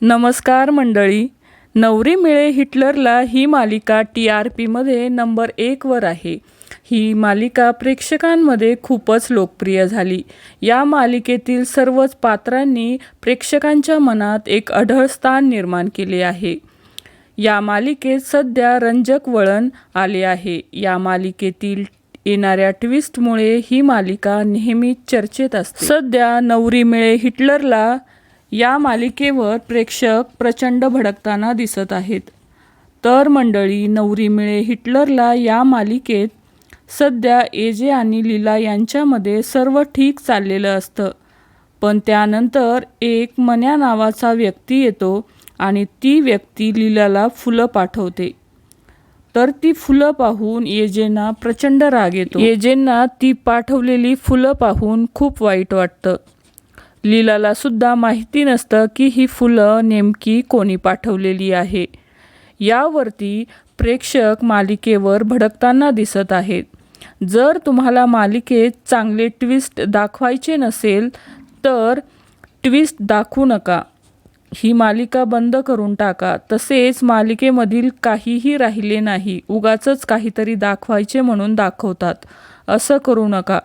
नमस्कार मंडळी. नवरी मिळे हिटलरला ही मालिका टी आर पीमध्ये नंबर एकवर आहे. ही मालिका प्रेक्षकांमध्ये खूपच लोकप्रिय झाली. या मालिकेतील सर्वच पात्रांनी प्रेक्षकांच्या मनात एक अढळ स्थान निर्माण केले आहे. या मालिकेत सध्या रंजक वळण आले आहे. या मालिकेतील येणाऱ्या ट्विस्टमुळे ही मालिका नेहमीच चर्चेत असते. सध्या नवरी मिळे हिटलरला या मालिकेवर प्रेक्षक प्रचंड भडकताना दिसत आहेत. तर मंडळी नवरी मिळे हिटलरला या मालिकेत सध्या एजे आणि लीला यांच्यामध्ये सर्व ठीक चाललेलं असतं. पण त्यानंतर एक मन्या नावाचा व्यक्ती येतो आणि ती व्यक्ती लीलाला फुलं पाठवते. तर ती फुलं पाहून येजेंना प्रचंड राग येतो. येजेंना ती पाठवलेली फुलं पाहून खूप वाईट वाटतं. लीलालासुद्धा माहिती नसतं की ही फुलं नेमकी कोणी पाठवलेली आहे. यावरती प्रेक्षक मालिकेवर भडकताना दिसत आहेत. जर तुम्हाला मालिकेत चांगले ट्विस्ट दाखवायचे नसेल तर ट्विस्ट दाखवू नका. ही मालिका बंद करून टाका. तसेच मालिकेमधील काहीही राहिले नाही. उगाच काहीतरी दाखवायचे म्हणून दाखवतात. असं करू नका.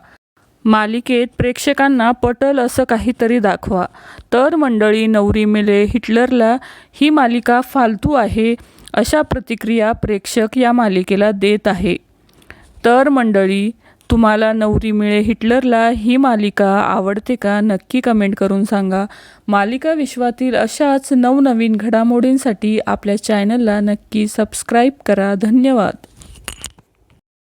मालिकेत प्रेक्षकांना पटल असं काहीतरी दाखवा. तर मंडळी नवरी मिले हिटलरला ही मालिका फालतू आहे अशा प्रतिक्रिया प्रेक्षक या मालिकेला देत आहे. तर मंडळी तुम्हाला नवरी मिळे हिटलरला ही मालिका आवडते का? नक्की कमेंट करून सांगा. मालिका विश्वातील अशाच नवनवीन घडामोडींसाठी आपल्या चॅनलला नक्की सबस्क्राईब करा. धन्यवाद.